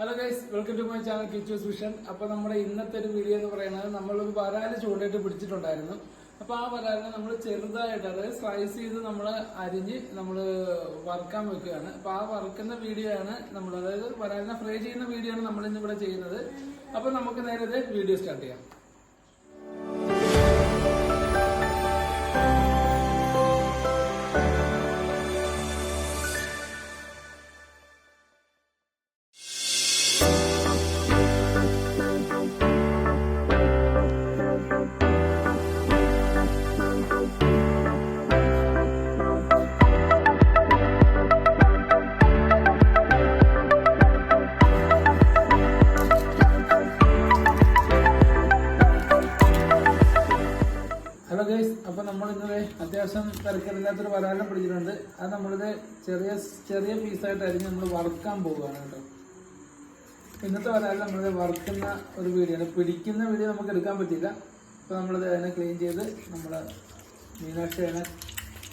Hello guys welcome to my channel Kichu's vision അപ്പൊ നമ്മുടെ ഇന്നത്തെ ഒരു വീഡിയോ എന്ന് പറയുന്നത് നമ്മളൊരു വരാൽ ചൂണ്ടിട്ട് പിടിച്ചിട്ടുണ്ടായിരുന്നു. അപ്പൊ ആ വരാലിനെ നമ്മൾ ചെറുതായിട്ട് അതായത് സ്ലൈസ് ചെയ്ത് നമ്മൾ അരിഞ്ഞ് നമ്മൾ വറുക്കാൻ വെക്കുകയാണ്. അപ്പൊ ആ വറുക്കുന്ന വീഡിയോ ആണ് നമ്മൾ അതായത് വരാലിനെ ഫ്രൈ ചെയ്യുന്ന വീഡിയോ ആണ് നമ്മൾ ഇന്ന് ഇവിടെ ചെയ്യുന്നത്. അപ്പൊ നമുക്ക് നേരത്തെ വീഡിയോ സ്റ്റാർട്ട് ചെയ്യാം. അത്യാവശ്യം തരക്കറില്ലാത്തൊരു വരാലം പിടിച്ചിട്ടുണ്ട്. അത് നമ്മളിത് ചെറിയ ചെറിയ പീസായിട്ടായിരിക്കും നമ്മൾ വറുക്കാൻ പോവുകയാണ് കേട്ടോ. ഇന്നത്തെ വരാലം നമ്മളിത് വറുക്കുന്ന ഒരു വീഡിയോ ആണ്. പിടിക്കുന്ന വീഡിയോ നമുക്ക് എടുക്കാൻ പറ്റില്ല അപ്പൊ നമ്മളിത് അതിനെ ക്ലീൻ ചെയ്ത് നമ്മൾ മീനാക്ഷി അതിനെ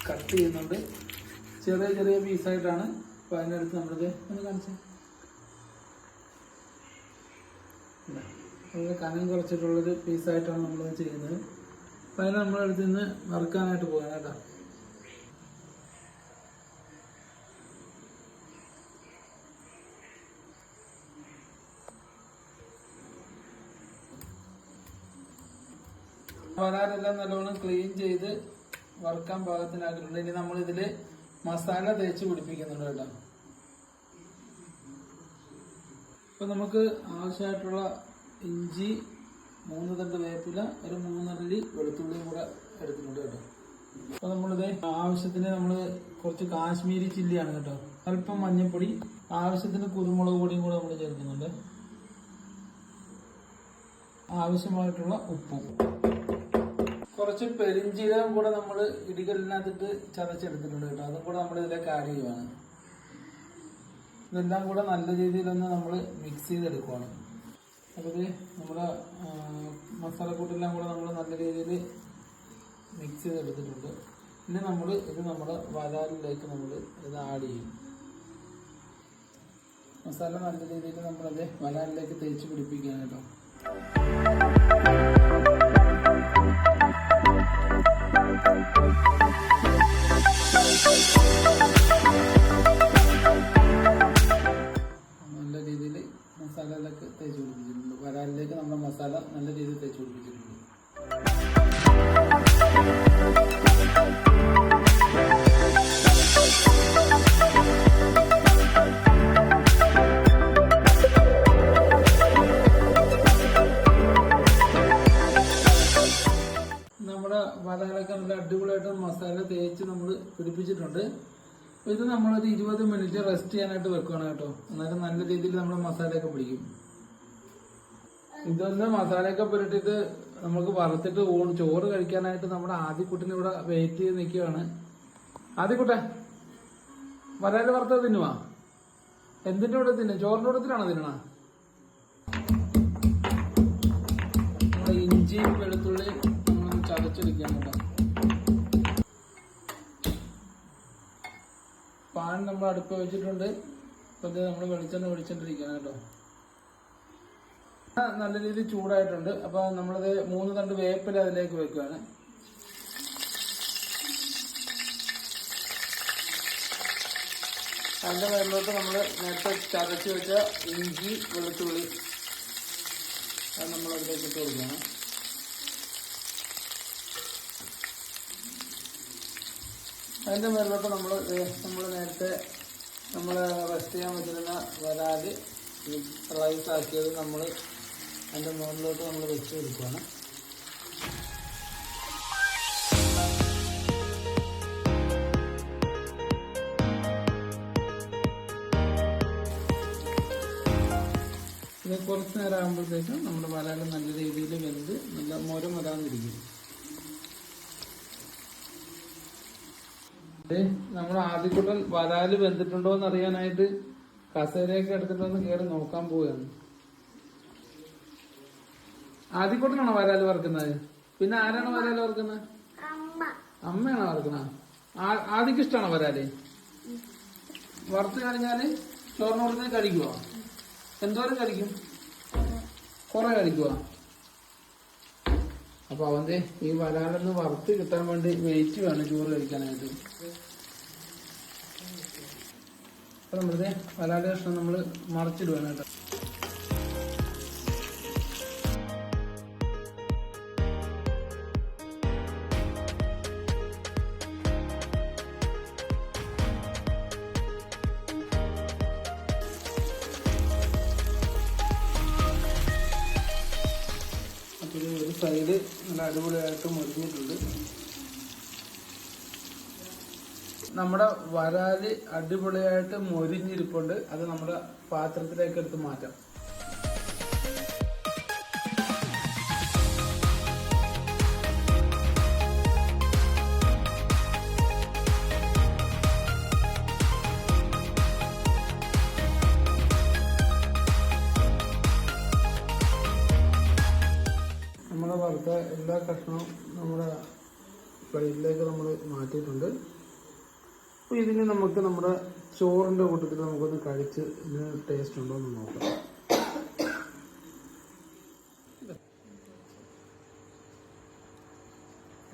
കട്ട് ചെയ്യുന്നുണ്ട്. ചെറിയ ചെറിയ പീസായിട്ടാണ്. അപ്പോൾ അതിനടുത്ത് നമ്മളിത് ഒന്ന് കാണിച്ചു. വളരെ കനം കുറച്ചിട്ടുള്ളൊരു പീസായിട്ടാണ് നമ്മൾ ചെയ്യുന്നത്. അപ്പൊ അതിനെ അടുത്ത് നിന്ന് വറുക്കാനായിട്ട് പോകാൻ കേട്ടോ. വരാറെല്ലാം നല്ലോണം ക്ലീൻ ചെയ്ത് വറുക്കാൻ പാകത്തിനാക്കിയിട്ടുണ്ട്. ഇനി നമ്മൾ ഇതിൽ മസാല തേച്ച് പിടിപ്പിക്കുന്നുണ്ട് കേട്ടോ. ഇപ്പൊ നമുക്ക് ആവശ്യമായിട്ടുള്ള ഇഞ്ചി മൂന്ന് തണ്ട് വേപ്പില ഒരു മൂന്നരലി വെളുത്തുള്ളിയും കൂടെ എടുത്തിട്ടുണ്ട് കേട്ടോ. അപ്പൊ നമ്മളിത് ആവശ്യത്തിന് നമ്മൾ കുറച്ച് കാശ്മീരി ചില്ലിയാണ് കേട്ടോ. അല്പം മഞ്ഞൾപ്പൊടി ആവശ്യത്തിന് കുരുമുളക് പൊടിയും കൂടെ നമ്മൾ ചേർക്കുന്നുണ്ട്. ആവശ്യമായിട്ടുള്ള ഉപ്പും. കുറച്ച് പെരിഞ്ചീരകം കൂടെ നമ്മൾ ഇടികല്ലിനകത്തിട്ട് ചതച്ചെടുത്തിട്ടുണ്ട് കേട്ടോ. അതും കൂടെ നമ്മൾ ഇതിലേക്ക് ആഡ് ചെയ്യുവാണ്. ഇതെല്ലാം കൂടെ നല്ല രീതിയിലൊന്ന് നമ്മൾ മിക്സ് ചെയ്തെടുക്കുവാണ്. നമ്മൾ നമ്മുടെ മസാലക്കൂട്ടെല്ലാം കൂടെ നമ്മൾ നല്ല രീതിയിൽ മിക്സ് ചെയ്തെടുത്തിട്ടുണ്ട്. പിന്നെ നമ്മൾ ഇത് നമ്മുടെ വരാലിലേക്ക് നമ്മൾ ഇത് ആഡ് ചെയ്യും. മസാല നല്ല രീതിയിൽ നമ്മളത് വരാലിലേക്ക് തേച്ച് പിടിപ്പിക്കുകയാണ് കേട്ടോ. നല്ല രീതിയിൽ തേച്ച് പിടിപ്പിച്ചിട്ടുണ്ട്. നമ്മുടെ വലകളൊക്കെ നല്ല അടിപൊളിയായിട്ട് മസാല തേച്ച് നമ്മൾ പിടിപ്പിച്ചിട്ടുണ്ട്. ഇത് നമ്മളൊരു ഇരുപത് മിനിറ്റ് റെസ്റ്റ് ചെയ്യാനായിട്ട് വെക്കുകയാണ് കേട്ടോ. എന്നാലും നല്ല രീതിയിൽ നമ്മൾ മസാലയൊക്കെ പിടിക്കും. ഇതൊന്ന് മസാലയൊക്കെ പുരട്ടിട്ട് നമുക്ക് വറുത്തിട്ട് ഊണ് ചോറ് കഴിക്കാനായിട്ട് നമ്മുടെ ആദ്യക്കുട്ടിന് ഇവിടെ വെയിറ്റ് ചെയ്ത് നിൽക്കുകയാണ്. ആദ്യക്കുട്ടെ വരാൽ വറുത്തത് തിന്നുവാ? എന്തിന്റെ കൂടെ തിന്നെ? ചോറിന്റെ കൂടെ തിന്നാണോ? ഇഞ്ചി വെളുത്തുള്ളി ചതച്ചെടുക്കാൻ കേട്ടോ. പാൻ നമ്മൾ അടുപ്പ് വെച്ചിട്ടുണ്ട്. ഇപ്പൊ നമ്മൾ വെളിച്ചെണ്ണ ഒഴിച്ചോണ്ടിരിക്കുകയാണ് കേട്ടോ. നല്ല രീതിയിൽ ചൂടായിട്ടുണ്ട്. അപ്പൊ നമ്മളത് മൂന്ന് തണ്ട് വേപ്പില അതിലേക്ക് വെക്കുകയാണ് രണ്ട് മേളിലോട്ട് നമ്മൾ നേരത്തെ ചതച്ച് വെച്ച ഇഞ്ചി വെളുത്തുള്ളി അത് നമ്മൾ അതിലേക്ക് ഇട്ട് കൊടുക്കുകയാണ് അതിന്റെ മേലോട്ട് നമ്മൾ നമ്മൾ നേരത്തെ നമ്മൾ റെസ്റ്റ് ചെയ്യാൻ വെച്ചിരുന്ന വരാതി സ്ലൈസ് ആക്കിയത് നമ്മൾ അതിന്റെ മുകളിലോട്ട് നമ്മൾ വെച്ച് കൊടുക്കുകയാണ് ഇത് കുറച്ച് നേരം ആകുമ്പോഴത്തേക്കും നമ്മുടെ വരാൽ നല്ല രീതിയിൽ വെന്ത് നല്ല മുരം വരാന്നിരിക്കും നമ്മൾ ആദ്യക്കൂട്ടൽ വരാൽ വെന്തിട്ടുണ്ടോ എന്ന് അറിയാനായിട്ട് കസേരയൊക്കെ എടുത്തിട്ടൊന്ന് കയറി നോക്കാൻ പോവുകയാണ്. ആദ്യക്കൂട്ടനാണോ വരാൽ വറക്കുന്നത്? പിന്നെ ആരാണ് വരാൽ വറക്കുന്നത്? അമ്മയാണോ വറക്കുന്നത് ആദ്യക്ക് ഇഷ്ടമാണോ വരാൽ? വറുത്ത് കഴിഞ്ഞാൽ ചോറിനോടുന്ന് കഴിക്കുവോ? എന്തോരം കഴിക്കും? കുറെ കഴിക്കുവോ? അപ്പൊ അവന്റെ ഈ വരാലൊന്ന് വറുത്ത് കിട്ടാൻ വേണ്ടി വെയിറ്റ് വേണം ചോറ് കഴിക്കാനായിട്ട്. അപ്പൊ നമ്മളിത് വരാലെ കഷ്ണം നമ്മൾ മറച്ചിടുവാണ് സൈഡ് നല്ല അടിപൊളിയായിട്ട് മുരിഞ്ഞിട്ടുണ്ട് നമ്മുടെ വരാൽ അടിപൊളിയായിട്ട് മൊരിഞ്ഞിരിപ്പുണ്ട്. അത് നമ്മുടെ പാത്രത്തിലേക്ക് എടുത്ത് മാറ്റാം. വറുത്ത എല്ലാ കഷ്ണവും നമ്മുടെ പ്ലേറ്റിലേക്ക് നമ്മൾ മാറ്റിയിട്ടുണ്ട്. അപ്പോൾ ഇതിന് നമുക്ക് നമ്മുടെ ചോറിന്റെ കൂട്ടത്തിൽ നമുക്കൊന്ന് കഴിച്ച് ഇതിന് ടേസ്റ്റ് ഉണ്ടോ എന്ന് നോക്കാം.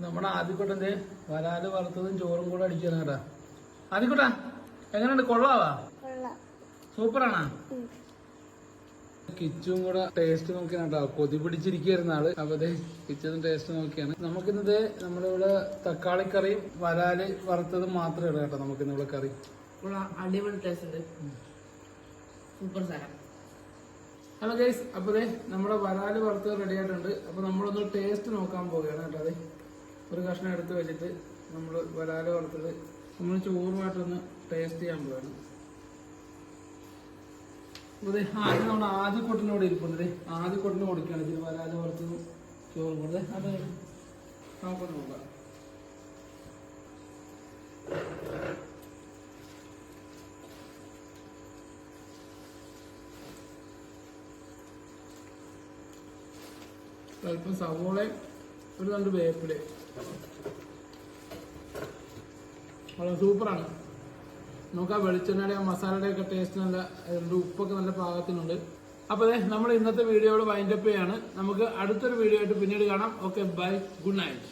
നമ്മുടെ ആദ്യക്കൂട്ടന്റെ വരാൽ വറുത്തതും ചോറും കൂടെ അടിക്കണം കേട്ടാ. ആദ്യക്കൂട്ടാ എങ്ങനെയുണ്ട്? കൊള്ളാവാ? സൂപ്പറാണാ? കിച്ചും കൂടെ ടേസ്റ്റ് നോക്കിയാണ് കേട്ടോ. കൊതി പിടിച്ചിരിക്കുന്ന ആൾ. അപ്പൊ അതെ കിച്ചതും ടേസ്റ്റ് നോക്കിയാണ്. നമുക്കിന്നത് നമ്മളിവിടെ തക്കാളിക്കറിയും വരാൽ വറുത്തതും മാത്രമേ ഉള്ളൂ കേട്ടോ നമുക്കിന്നിവിടെ കറി. അടിപൊളി ടേസ്റ്റ് ഉണ്ട്. സൂപ്പർ സാധനം. ഹലോ ഗൈസ് അപ്പൊ ദേ നമ്മുടെ വരാൽ വറുത്തത് റെഡി ആയിട്ടുണ്ട്. അപ്പൊ നമ്മളൊന്ന് ടേസ്റ്റ് നോക്കാൻ പോവുകയാണ് കേട്ടോ അതെ ഒരു കഷ്ണം എടുത്ത് വെച്ചിട്ട് നമ്മൾ വരാൽ വറുത്തത് നമ്മൾ ചോറുമായിട്ടൊന്ന് ടേസ്റ്റ് ചെയ്യാൻ പോവുകയാണ്. ആദ്യം നമ്മുടെ ആദ്യക്കൊട്ടിനോട് ദേ ആദ്യക്കൊട്ടിന് കൊടുക്കുകയാണ് ഇതിന് വരാതെ പുറത്ത് ചോറ് കൂടെ ദേ അത്. നമുക്കൊന്ന് നോക്കാം. അല്പം സവോളയും ഒരു രണ്ട് വേപ്പിൽ വളരെ സൂപ്പറാണ്. നമുക്ക് ആ വെളിച്ചെണ്ണയുടെ ആ മസാലയുടെ ഒക്കെ ടേസ്റ്റ് നല്ല ഉപ്പൊക്കെ നല്ല പാകത്തിനുണ്ട്. അപ്പൊ അതെ നമ്മൾ ഇന്നത്തെ വീഡിയോയോട് വൈൻഡപ്പ് ചെയ്യാണ്. നമുക്ക് അടുത്തൊരു വീഡിയോ ആയിട്ട് പിന്നീട് കാണാം. Okay bye good night